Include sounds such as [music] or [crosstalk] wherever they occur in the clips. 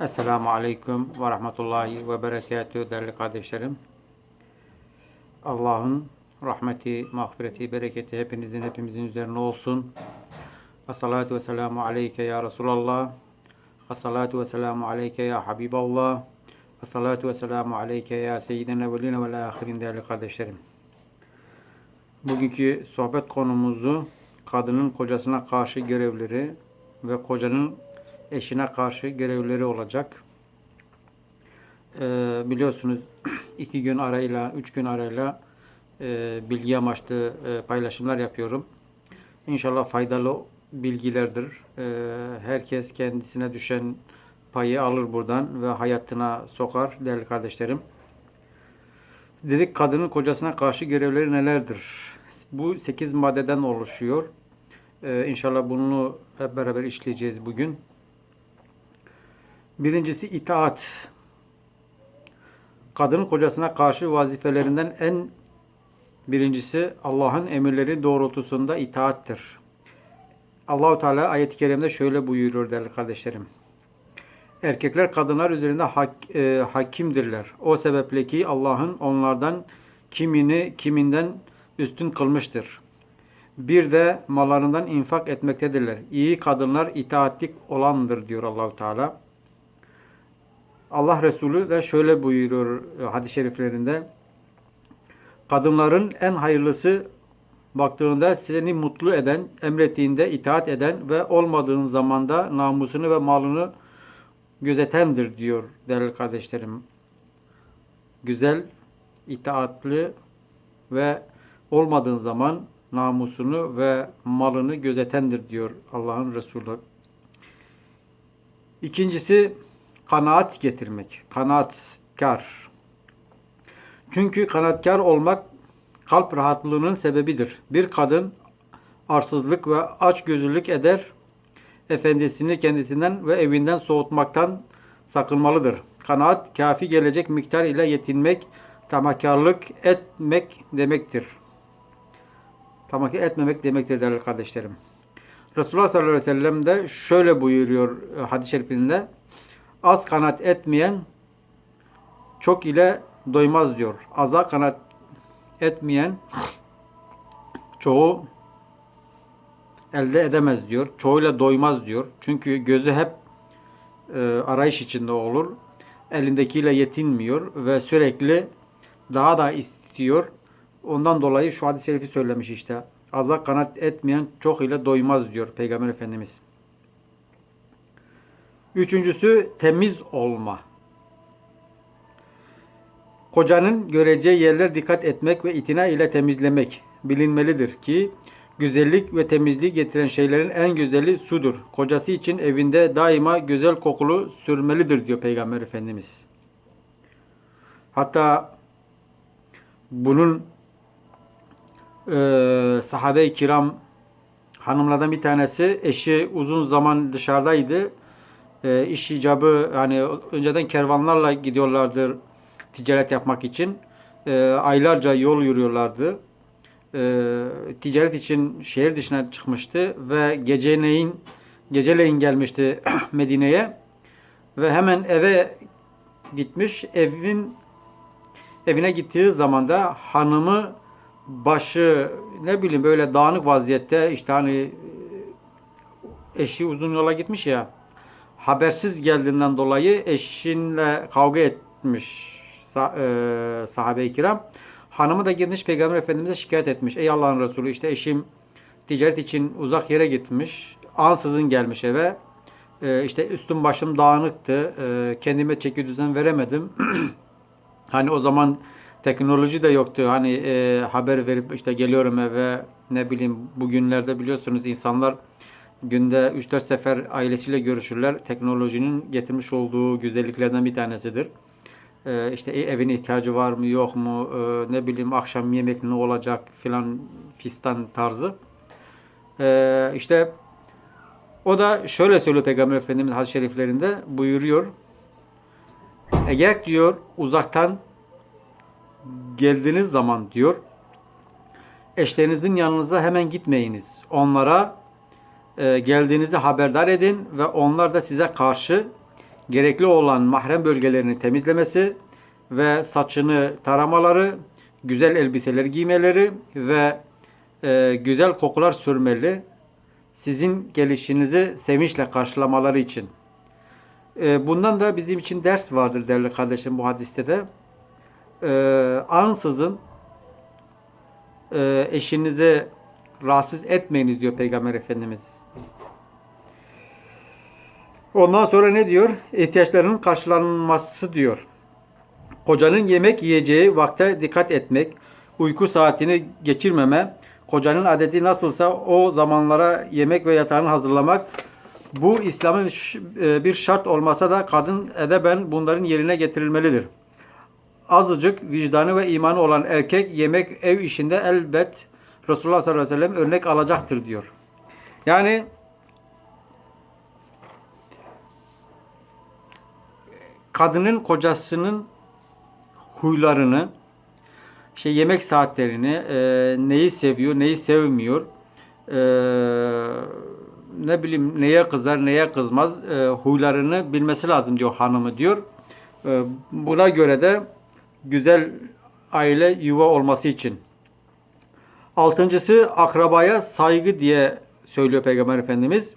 Esselamu Aleyküm ve Rahmetullahi ve Berekatühü değerli kardeşlerim. Allah'ın rahmeti, mağfireti, bereketi hepinizin, hepimizin üzerine olsun. Esselatu ve selamu aleyke ya Resulallah. Esselatu ve selamu aleyke ya Habiballah. Esselatu ve selamu aleyke ya Seyyiden evveline ve ahirin değerli kardeşlerim. Bugünkü sohbet konumuzu kadının kocasına karşı görevleri ve kocanın eşine karşı görevleri olacak. Ee, biliyorsunuz [clears throat] iki gün arayla, üç gün arayla e, bilgi amaçlı e, paylaşımlar yapıyorum. İnşallah faydalı bilgilerdir. Ee, herkes kendisine düşen payı alır buradan ve hayatına sokar değerli kardeşlerim. Dedik kadının kocasına karşı görevleri nelerdir? Bu 8 maddeden oluşuyor. Ee, inşallah bunu hep beraber işleyeceğiz bugün. Birincisi itaat. Kadının kocasına karşı vazifelerinden en birincisi Allah'ın emirleri doğrultusunda itaattir. Allahu Teala ayet-i kerimde şöyle buyuruyor değerli kardeşlerim. Erkekler kadınlar üzerinde hak, e, hakimdirler. O sebeple ki Allah'ın onlardan kimini kiminden üstün kılmıştır. Bir de mallarından infak etmektedirler. İyi kadınlar itaatlik olandır diyor Allahu Teala. Allah Resulü de şöyle buyuruyor e, hadis-i şeriflerinde. Kadınların en hayırlısı baktığında seni mutlu eden, emrettiğinde itaat eden ve olmadığın zamanda namusunu ve malını gözetendir diyor değerli kardeşlerim. Güzel, itaatli ve olmadığın zaman namusunu ve malını gözetendir diyor Allah'ın Resulü. İkincisi kanaat getirmek. Kanaatkar. Çünkü kanaatkar olmak kalp rahatlığının sebebidir. Bir kadın arsızlık ve açgözlülük eder, efendisini kendisinden ve evinden soğutmaktan sakınmalıdır. Kanaat kafi gelecek miktar ile yetinmek, tamakarlık etmek demektir. Tamakar etmemek demektir değerli kardeşlerim. Resulullah sallallahu aleyhi ve sellem de şöyle buyuruyor e, hadis-i şerifinde. Az kanat etmeyen çok ile doymaz diyor. Aza kanat etmeyen çoğu elde edemez diyor. Çoğuyla doymaz diyor. Çünkü gözü hep e, arayış içinde olur. Elindekiyle yetinmiyor ve sürekli daha da istiyor. Ondan dolayı şu hadis-i şerifi söylemiş işte. Aza kanat etmeyen çok ile doymaz diyor Peygamber Efendimiz. Üçüncüsü temiz olma. Kocanın göreceği yerler dikkat etmek ve itina ile temizlemek bilinmelidir ki güzellik ve temizliği getiren şeylerin en güzeli sudur. Kocası için evinde daima güzel kokulu sürmelidir diyor Peygamber Efendimiz. Hatta bunun e, sahabe-i kiram hanımlardan bir tanesi eşi uzun zaman dışarıdaydı. E, iş icabı hani önceden kervanlarla gidiyorlardı ticaret yapmak için. E, aylarca yol yürüyorlardı. E, ticaret için şehir dışına çıkmıştı ve geceleyin geceleyin gelmişti [clears throat] Medine'ye ve hemen eve gitmiş. Evin evine gittiği zaman da hanımı başı ne bileyim böyle dağınık vaziyette işte hani eşi uzun yola gitmiş ya habersiz geldiğinden dolayı eşinle kavga etmiş e, sahabe-i kiram. Hanımı da girmiş Peygamber Efendimiz'e şikayet etmiş. Ey Allah'ın Resulü işte eşim ticaret için uzak yere gitmiş. Ansızın gelmiş eve. E, işte üstüm başım dağınıktı. E, kendime çeki düzen veremedim. [clears throat] hani o zaman teknoloji de yoktu. Hani e, haber verip işte geliyorum eve ne bileyim bugünlerde biliyorsunuz insanlar günde 3-4 sefer ailesiyle görüşürler. Teknolojinin getirmiş olduğu güzelliklerden bir tanesidir. E, işte evin ihtiyacı var mı yok mu e, ne bileyim akşam yemek ne olacak filan fistan tarzı. E, işte o da şöyle söylüyor Peygamber Efendimiz hadis-i şeriflerinde buyuruyor. Eğer diyor uzaktan geldiğiniz zaman diyor eşlerinizin yanınıza hemen gitmeyiniz. Onlara e, geldiğinizi haberdar edin ve onlar da size karşı gerekli olan mahrem bölgelerini temizlemesi ve saçını taramaları, güzel elbiseler giymeleri ve e, güzel kokular sürmeli. Sizin gelişinizi sevinçle karşılamaları için. E, bundan da bizim için ders vardır değerli kardeşim bu hadiste de. E, ansızın e, eşinizi rahatsız etmeyiniz diyor Peygamber Efendimiz. Ondan sonra ne diyor? İhtiyaçlarının karşılanması diyor. Kocanın yemek yiyeceği vakte dikkat etmek, uyku saatini geçirmeme, kocanın adeti nasılsa o zamanlara yemek ve yatağını hazırlamak, bu İslam'ın e, bir şart olmasa da kadın edeben bunların yerine getirilmelidir. Azıcık vicdanı ve imanı olan erkek yemek ev işinde elbet Resulullah sallallahu aleyhi ve sellem örnek alacaktır diyor. Yani kadının kocasının huylarını, işte yemek saatlerini, e, neyi seviyor, neyi sevmiyor, e, ne bileyim neye kızar, neye kızmaz, e, huylarını bilmesi lazım diyor hanımı diyor. E, buna göre de güzel aile yuva olması için. Altıncısı akrabaya saygı diye söylüyor Peygamber Efendimiz.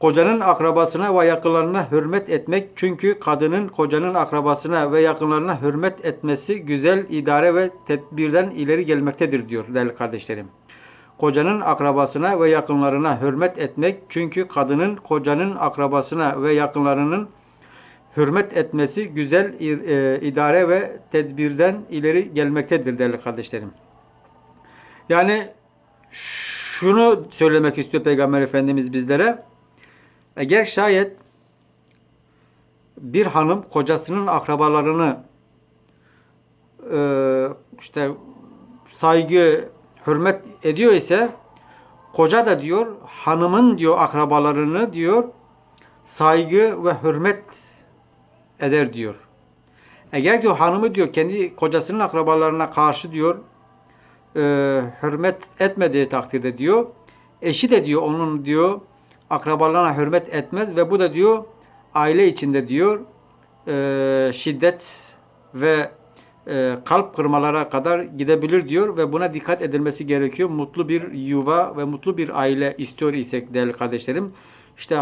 Kocanın akrabasına ve yakınlarına hürmet etmek çünkü kadının kocanın akrabasına ve yakınlarına hürmet etmesi güzel idare ve tedbirden ileri gelmektedir diyor değerli kardeşlerim. Kocanın akrabasına ve yakınlarına hürmet etmek çünkü kadının kocanın akrabasına ve yakınlarının hürmet etmesi güzel e, idare ve tedbirden ileri gelmektedir değerli kardeşlerim. Yani şunu söylemek istiyor Peygamber Efendimiz bizlere. Eğer şayet bir hanım kocasının akrabalarını e, işte saygı, hürmet ediyor ise koca da diyor hanımın diyor akrabalarını diyor saygı ve hürmet eder diyor. Eğer diyor hanımı diyor kendi kocasının akrabalarına karşı diyor e, hürmet etmediği takdirde diyor eşi de diyor onun diyor akrabalarına hürmet etmez ve bu da diyor aile içinde diyor e, şiddet ve e, kalp kırmalara kadar gidebilir diyor ve buna dikkat edilmesi gerekiyor. Mutlu bir yuva ve mutlu bir aile istiyor isek değerli kardeşlerim. işte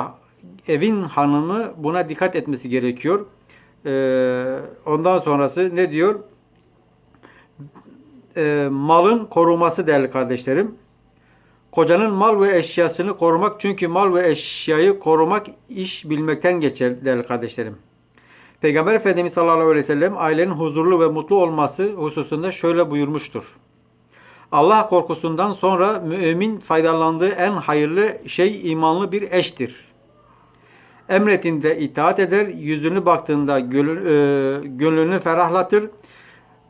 evin hanımı buna dikkat etmesi gerekiyor. E, ondan sonrası ne diyor? E, malın korunması değerli kardeşlerim. Kocanın mal ve eşyasını korumak çünkü mal ve eşyayı korumak iş bilmekten geçer değerli kardeşlerim. Peygamber Efendimiz sallallahu aleyhi ve sellem ailenin huzurlu ve mutlu olması hususunda şöyle buyurmuştur. Allah korkusundan sonra mümin faydalandığı en hayırlı şey imanlı bir eştir. Emretinde itaat eder, yüzünü baktığında gönlünü ferahlatır,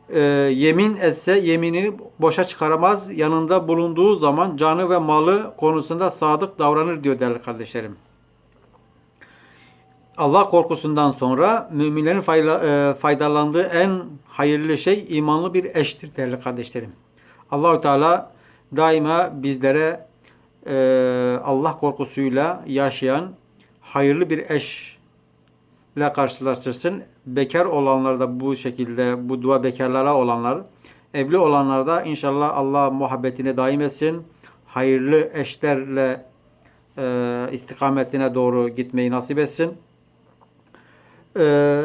e, yemin etse yeminini boşa çıkaramaz. Yanında bulunduğu zaman canı ve malı konusunda sadık davranır diyor değerli kardeşlerim. Allah korkusundan sonra müminlerin fayda, e, faydalandığı en hayırlı şey imanlı bir eştir değerli kardeşlerim. Allahu Teala daima bizlere e, Allah korkusuyla yaşayan hayırlı bir eş ile karşılaştırsın. Bekar olanlar da bu şekilde bu dua bekarlara olanlar evli olanlar da inşallah Allah muhabbetine daim etsin. Hayırlı eşlerle e, istikametine doğru gitmeyi nasip etsin. E,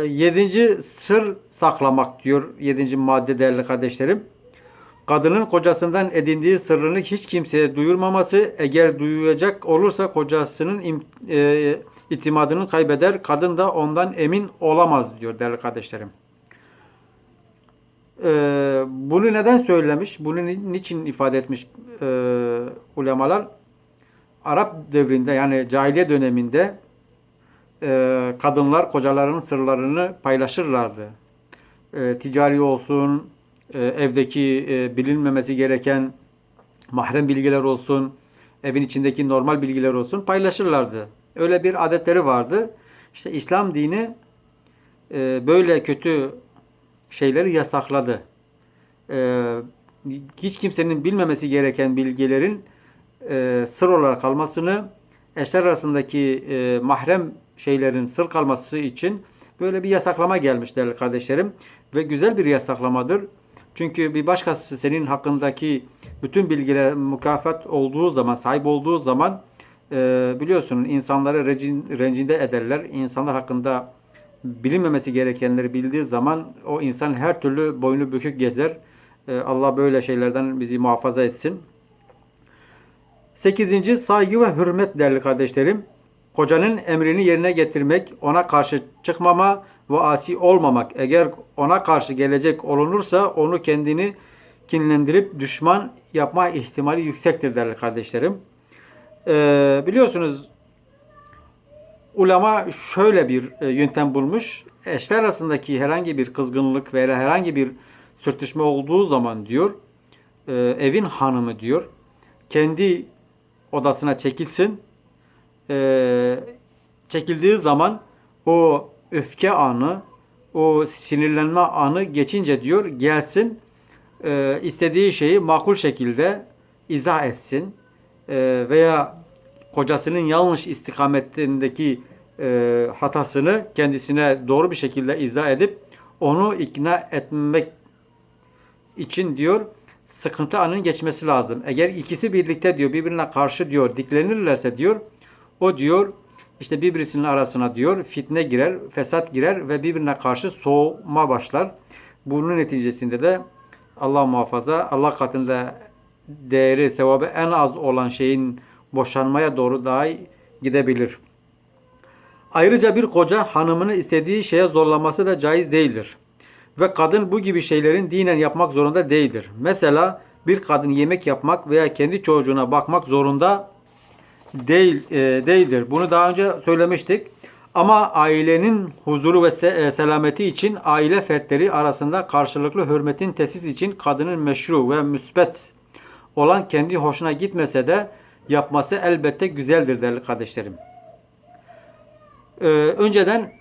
yedinci sır saklamak diyor. Yedinci madde değerli kardeşlerim. Kadının kocasından edindiği sırrını hiç kimseye duyurmaması, eğer duyacak olursa kocasının e, itimadını kaybeder. Kadın da ondan emin olamaz diyor değerli kardeşlerim. Ee, bunu neden söylemiş? Bunu niçin ifade etmiş e, ulemalar? Arap devrinde yani cahiliye döneminde e, kadınlar kocalarının sırlarını paylaşırlardı. E, ticari olsun, e, evdeki e, bilinmemesi gereken mahrem bilgiler olsun, evin içindeki normal bilgiler olsun paylaşırlardı. Öyle bir adetleri vardı. İşte İslam dini e, böyle kötü şeyleri yasakladı. E, hiç kimsenin bilmemesi gereken bilgilerin e, sır olarak kalmasını eşler arasındaki e, mahrem şeylerin sır kalması için böyle bir yasaklama gelmiş değerli kardeşlerim. Ve güzel bir yasaklamadır. Çünkü bir başkası senin hakkındaki bütün bilgilere mukafat olduğu zaman, sahip olduğu zaman e, biliyorsun insanları recin, rencide ederler. İnsanlar hakkında bilinmemesi gerekenleri bildiği zaman o insan her türlü boynu bükük gezer. E, Allah böyle şeylerden bizi muhafaza etsin. Sekizinci saygı ve hürmet değerli kardeşlerim. Kocanın emrini yerine getirmek, ona karşı çıkmama ve asi olmamak. Eğer ona karşı gelecek olunursa onu kendini kinlendirip düşman yapma ihtimali yüksektir değerli kardeşlerim. Ee, biliyorsunuz ulema şöyle bir e, yöntem bulmuş. Eşler arasındaki herhangi bir kızgınlık veya herhangi bir sürtüşme olduğu zaman diyor, e, evin hanımı diyor, kendi odasına çekilsin. E, çekildiği zaman o öfke anı, o sinirlenme anı geçince diyor gelsin e, istediği şeyi makul şekilde izah etsin E, veya kocasının yanlış istikametindeki e, hatasını kendisine doğru bir şekilde izah edip onu ikna etmek için diyor sıkıntı anının geçmesi lazım. Eğer ikisi birlikte diyor birbirine karşı diyor diklenirlerse diyor o diyor işte birbirinin arasına diyor fitne girer, fesat girer ve birbirine karşı soğuma başlar. Bunun neticesinde de Allah muhafaza Allah katında değeri, sevabı en az olan şeyin boşanmaya doğru dahi gidebilir. Ayrıca bir koca hanımını istediği şeye zorlaması da caiz değildir. Ve kadın bu gibi şeylerin dinen yapmak zorunda değildir. Mesela bir kadın yemek yapmak veya kendi çocuğuna bakmak zorunda değil e, değildir. Bunu daha önce söylemiştik. Ama ailenin huzuru ve e, selameti için aile fertleri arasında karşılıklı hürmetin tesis için kadının meşru ve müsbet olan kendi hoşuna gitmese de yapması elbette güzeldir değerli kardeşlerim. Ee, önceden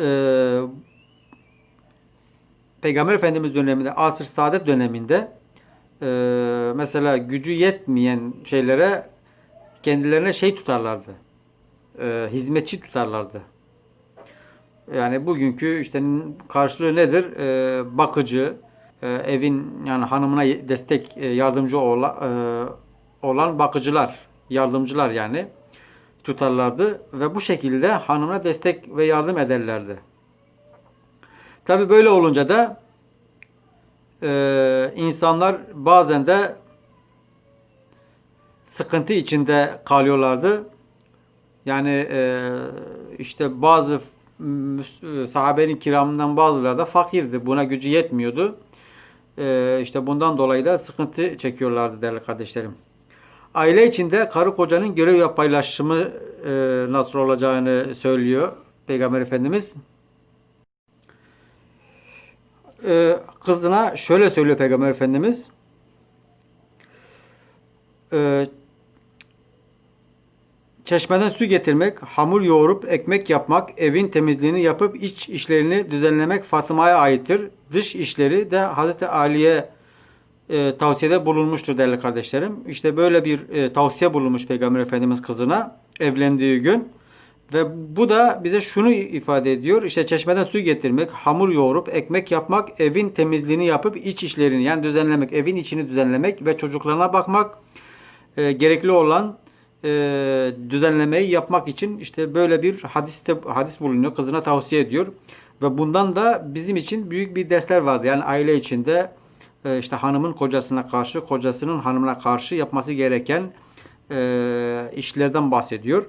e, Peygamber Efendimiz döneminde, asr saadet döneminde e, mesela gücü yetmeyen şeylere kendilerine şey tutarlardı. E, hizmetçi tutarlardı. Yani bugünkü işte karşılığı nedir? E, bakıcı, e, evin yani hanımına destek e, yardımcı ola, e, olan bakıcılar, yardımcılar yani tutarlardı ve bu şekilde hanımına destek ve yardım ederlerdi. Tabi böyle olunca da insanlar bazen de sıkıntı içinde kalıyorlardı. Yani işte bazı sahabenin kiramından bazıları da fakirdi. Buna gücü yetmiyordu. E, işte bundan dolayı da sıkıntı çekiyorlardı değerli kardeşlerim. Aile içinde karı kocanın görev ve paylaşımı e, nasıl olacağını söylüyor Peygamber Efendimiz. E, kızına şöyle söylüyor Peygamber Efendimiz. E, çeşmeden su getirmek, hamur yoğurup ekmek yapmak, evin temizliğini yapıp iç işlerini düzenlemek Fatıma'ya aittir. Dış işleri de Hazreti Ali'ye e, tavsiyede bulunmuştur değerli kardeşlerim. İşte böyle bir e, tavsiye bulunmuş Peygamber Efendimiz kızına evlendiği gün. Ve bu da bize şunu ifade ediyor. İşte çeşmeden su getirmek, hamur yoğurup ekmek yapmak, evin temizliğini yapıp iç işlerini yani düzenlemek, evin içini düzenlemek ve çocuklarına bakmak e, gerekli olan e, düzenlemeyi yapmak için işte böyle bir hadiste hadis bulunuyor. Kızına tavsiye ediyor. Ve bundan da bizim için büyük bir dersler vardı. Yani aile içinde e, işte hanımın kocasına karşı, kocasının hanımına karşı yapması gereken e, işlerden bahsediyor.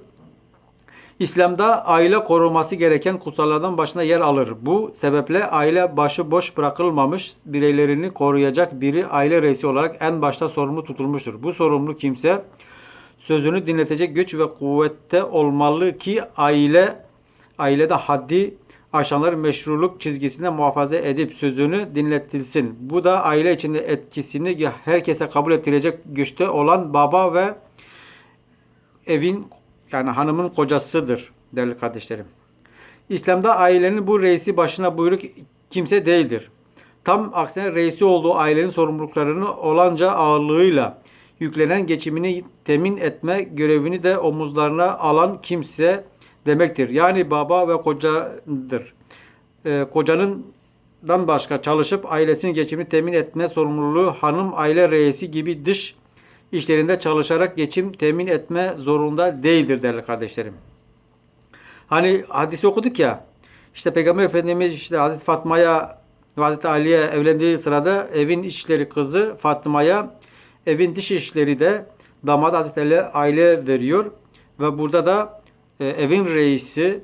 İslam'da aile koruması gereken kutsallardan başına yer alır. Bu sebeple aile başı boş bırakılmamış bireylerini koruyacak biri aile reisi olarak en başta sorumlu tutulmuştur. Bu sorumlu kimse sözünü dinletecek güç ve kuvvette olmalı ki aile ailede haddi aşanlar meşruluk çizgisinde muhafaza edip sözünü dinletilsin. Bu da aile içinde etkisini herkese kabul ettirecek güçte olan baba ve evin yani hanımın kocasıdır değerli kardeşlerim. İslam'da ailenin bu reisi başına buyruk kimse değildir. Tam aksine reisi olduğu ailenin sorumluluklarını olanca ağırlığıyla yüklenen geçimini temin etme görevini de omuzlarına alan kimse demektir. Yani baba ve kocadır. Ee, kocanın başka çalışıp ailesinin geçimini temin etme sorumluluğu hanım aile reisi gibi dış işlerinde çalışarak geçim temin etme zorunda değildir değerli kardeşlerim. Hani hadisi okuduk ya. İşte Peygamber Efendimiz işte Hazreti Fatma'ya Hazreti Ali'ye evlendiği sırada evin işleri kızı Fatma'ya evin dış işleri de damat Hazreti Ali aile veriyor. Ve burada da e, evin reisi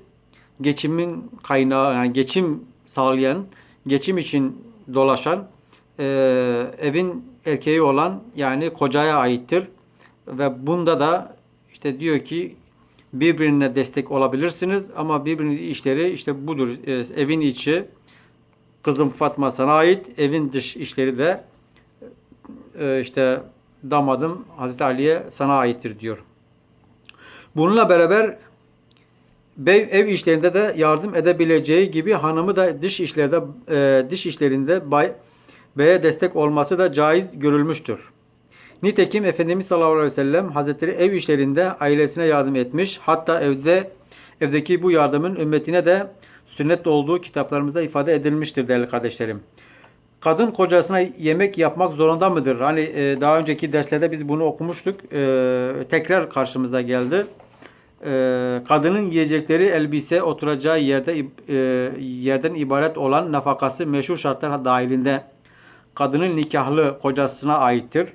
geçimin kaynağı yani geçim sağlayan, geçim için dolaşan e, evin erkeği olan yani kocaya aittir. Ve bunda da işte diyor ki birbirine destek olabilirsiniz ama birbiriniz işleri işte budur. E, evin içi kızım Fatma sana ait, evin dış işleri de işte damadım Hazreti Ali'ye sana aittir diyor. Bununla beraber ev işlerinde de yardım edebileceği gibi hanımı da dış işlerde e, dış işlerinde bay, beye destek olması da caiz görülmüştür. Nitekim Efendimiz sallallahu aleyhi ve sellem Hazretleri ev işlerinde ailesine yardım etmiş. Hatta evde evdeki bu yardımın ümmetine de sünnet olduğu kitaplarımızda ifade edilmiştir değerli kardeşlerim. Kadın kocasına yemek yapmak zorunda mıdır? Hani e, daha önceki derslerde biz bunu okumuştuk. E, tekrar karşımıza geldi. E, kadının yiyecekleri, elbise, oturacağı yerde e, yerden ibaret olan nafakası meşhur şartlar dahilinde kadının nikahlı kocasına aittir.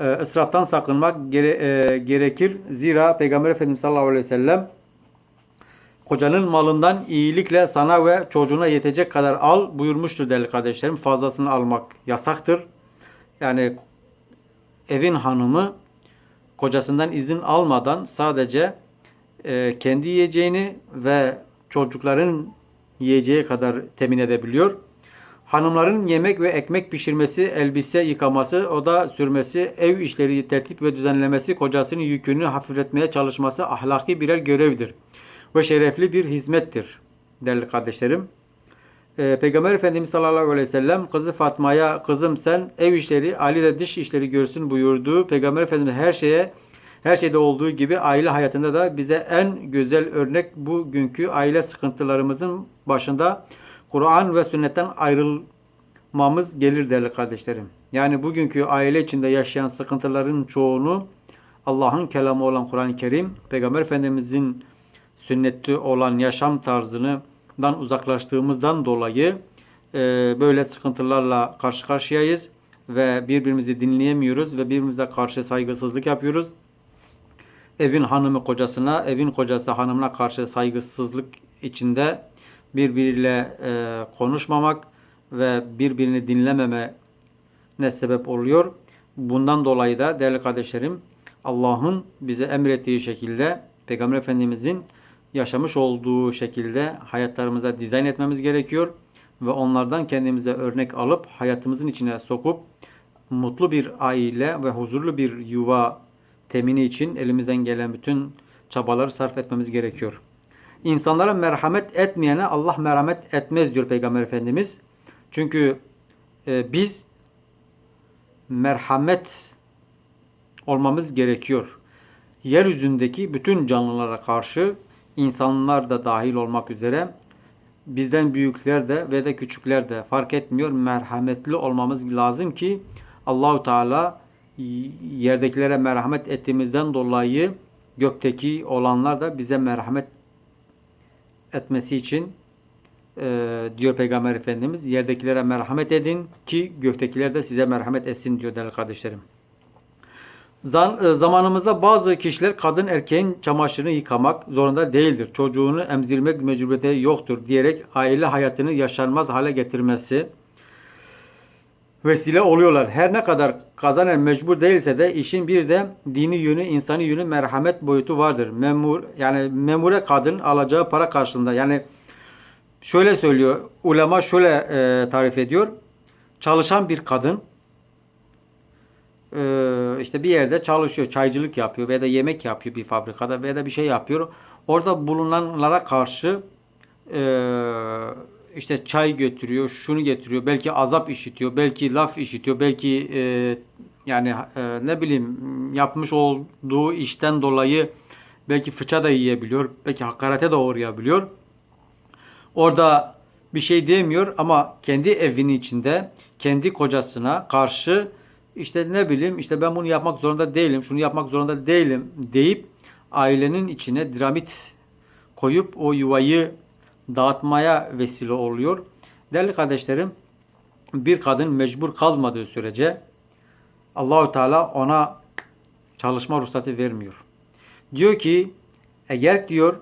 E, israftan sakınmak gere, e, gerekir. Zira Peygamber Efendimiz sallallahu aleyhi ve sellem kocanın malından iyilikle sana ve çocuğuna yetecek kadar al buyurmuştur değerli kardeşlerim. Fazlasını almak yasaktır. Yani evin hanımı kocasından izin almadan sadece e, kendi yiyeceğini ve çocukların yiyeceği kadar temin edebiliyor. Hanımların yemek ve ekmek pişirmesi, elbise yıkaması, oda sürmesi, ev işleri tertip ve düzenlemesi, kocasının yükünü hafifletmeye çalışması ahlaki birer görevdir ve şerefli bir hizmettir değerli kardeşlerim. Ee, Peygamber Efendimiz sallallahu aleyhi ve sellem kızı Fatma'ya kızım sen ev işleri Ali de dış işleri görsün buyurduğu Peygamber Efendimiz her şeye her şeyde olduğu gibi aile hayatında da bize en güzel örnek bugünkü aile sıkıntılarımızın başında Kur'an ve sünnetten ayrılmamız gelir değerli kardeşlerim. Yani bugünkü aile içinde yaşayan sıkıntıların çoğunu Allah'ın kelamı olan Kur'an-ı Kerim, Peygamber Efendimizin sünneti olan yaşam tarzından uzaklaştığımızdan dolayı e, böyle sıkıntılarla karşı karşıyayız ve birbirimizi dinleyemiyoruz ve birbirimize karşı saygısızlık yapıyoruz. Evin hanımı kocasına, evin kocası hanımına karşı saygısızlık içinde birbiriyle e, konuşmamak ve birbirini dinlememe ne sebep oluyor. Bundan dolayı da değerli kardeşlerim Allah'ın bize emrettiği şekilde Peygamber Efendimizin yaşamış olduğu şekilde hayatlarımıza dizayn etmemiz gerekiyor ve onlardan kendimize örnek alıp hayatımızın içine sokup mutlu bir aile ve huzurlu bir yuva temini için elimizden gelen bütün çabaları sarf etmemiz gerekiyor. İnsanlara merhamet etmeyene Allah merhamet etmez diyor Peygamber Efendimiz. Çünkü e, biz merhamet olmamız gerekiyor. Yeryüzündeki bütün canlılara karşı insanlar da dahil olmak üzere bizden büyükler de ve de küçükler de fark etmiyor merhametli olmamız lazım ki Allahu Teala yerdekilere merhamet ettiğimizden dolayı gökteki olanlar da bize merhamet etmesi için e, diyor Peygamber Efendimiz yerdekilere merhamet edin ki göktekiler de size merhamet etsin diyor değerli kardeşlerim. E, zamanımızda bazı kişiler kadın erkeğin çamaşırını yıkamak zorunda değildir. Çocuğunu emzirmek mecburiyeti yoktur diyerek aile hayatını yaşanmaz hale getirmesi vesile oluyorlar. Her ne kadar kazanan mecbur değilse de işin bir de dini yönü, insani yönü, merhamet boyutu vardır. Memur yani memure kadın alacağı para karşılığında yani şöyle söylüyor. Ulema şöyle e, tarif ediyor. Çalışan bir kadın işte bir yerde çalışıyor, çaycılık yapıyor veya da yemek yapıyor bir fabrikada veya da bir şey yapıyor. Orada bulunanlara karşı e, işte çay götürüyor, şunu getiriyor, belki azap işitiyor, belki laf işitiyor, belki e, Yani e, ne bileyim yapmış olduğu işten dolayı belki fıça da yiyebiliyor, belki hakarete de uğrayabiliyor. Orada bir şey diyemiyor ama kendi evinin içinde kendi kocasına karşı işte ne bileyim işte ben bunu yapmak zorunda değilim, şunu yapmak zorunda değilim deyip ailenin içine dinamit koyup o yuvayı dağıtmaya vesile oluyor. Değerli kardeşlerim, bir kadın mecbur kalmadığı sürece Allahu Teala ona çalışma ruhsatı vermiyor. Diyor ki eğer diyor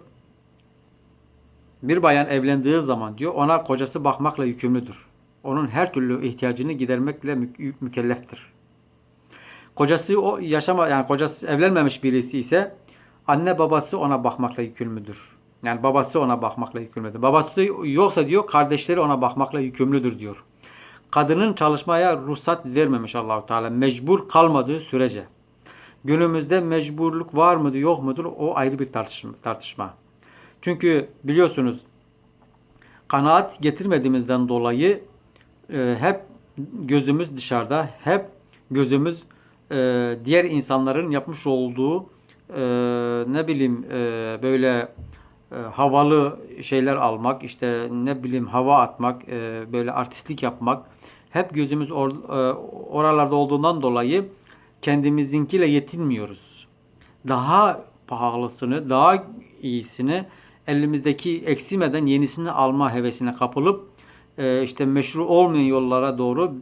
bir bayan evlendiği zaman diyor ona kocası bakmakla yükümlüdür. Onun her türlü ihtiyacını gidermekle mü- mükelleftir. Kocası o yaşama yani kocası evlenmemiş birisi ise anne babası ona bakmakla yükümlüdür. Yani babası ona bakmakla yükümlüdür. Babası yoksa diyor kardeşleri ona bakmakla yükümlüdür diyor. Kadının çalışmaya ruhsat vermemiş Allahu Teala mecbur kalmadığı sürece. Günümüzde mecburluk var mıdır yok mudur o ayrı bir tartışma. tartışma. Çünkü biliyorsunuz kanaat getirmediğimizden dolayı e, hep gözümüz dışarıda, hep gözümüz e, diğer insanların yapmış olduğu e, ne bileyim e, böyle e, havalı şeyler almak, işte ne bileyim hava atmak, e, böyle artistlik yapmak hep gözümüz or, e, oralarda olduğundan dolayı kendimizinkiyle yetinmiyoruz. Daha pahalısını, daha iyisini elimizdeki eksilmeden yenisini alma hevesine kapılıp e, işte meşru olmayan yollara doğru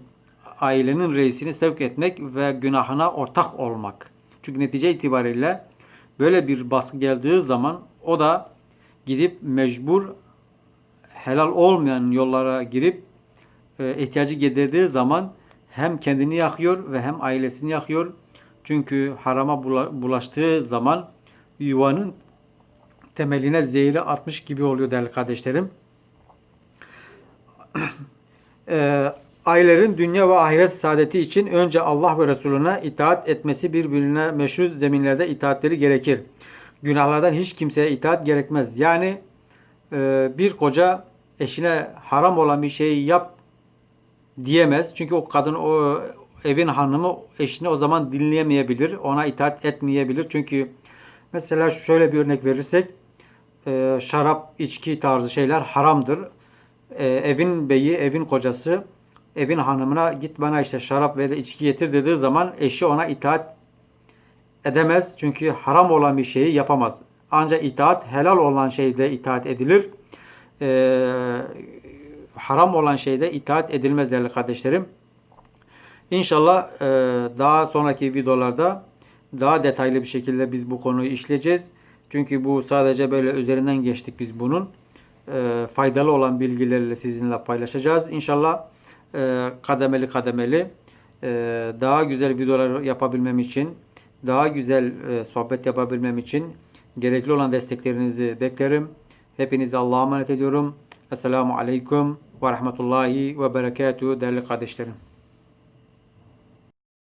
ailenin reisini sevk etmek ve günahına ortak olmak. Çünkü netice itibariyle böyle bir baskı geldiği zaman o da gidip mecbur helal olmayan yollara girip e, ihtiyacı giderdiği zaman hem kendini yakıyor ve hem ailesini yakıyor. Çünkü harama bula- bulaştığı zaman yuvanın temeline zehri atmış gibi oluyor değerli kardeşlerim. Eee [clears throat] ailelerin dünya ve ahiret saadeti için önce Allah ve Resulüne itaat etmesi birbirine meşru zeminlerde itaatleri gerekir. Günahlardan hiç kimseye itaat gerekmez. Yani e, bir koca eşine haram olan bir şeyi yap diyemez. Çünkü o kadın o evin hanımı eşini o zaman dinleyemeyebilir. Ona itaat etmeyebilir. Çünkü mesela şöyle bir örnek verirsek e, şarap, içki tarzı şeyler haramdır. E, evin beyi, evin kocası evin hanımına git bana işte şarap ve de içki getir dediği zaman eşi ona itaat edemez. Çünkü haram olan bir şeyi yapamaz. Ancak itaat helal olan şeyde itaat edilir. Ee, haram olan şeyde itaat edilmez değerli kardeşlerim. İnşallah e, daha sonraki videolarda daha detaylı bir şekilde biz bu konuyu işleyeceğiz. Çünkü bu sadece böyle üzerinden geçtik biz bunun. E, faydalı olan bilgilerle sizinle paylaşacağız. İnşallah e, kademeli kademeli e, daha güzel videolar yapabilmem için, daha güzel e, sohbet yapabilmem için gerekli olan desteklerinizi beklerim. Hepinizi Allah'a emanet ediyorum. Esselamu Aleyküm ve Rahmetullahi ve Berekatuhu değerli kardeşlerim.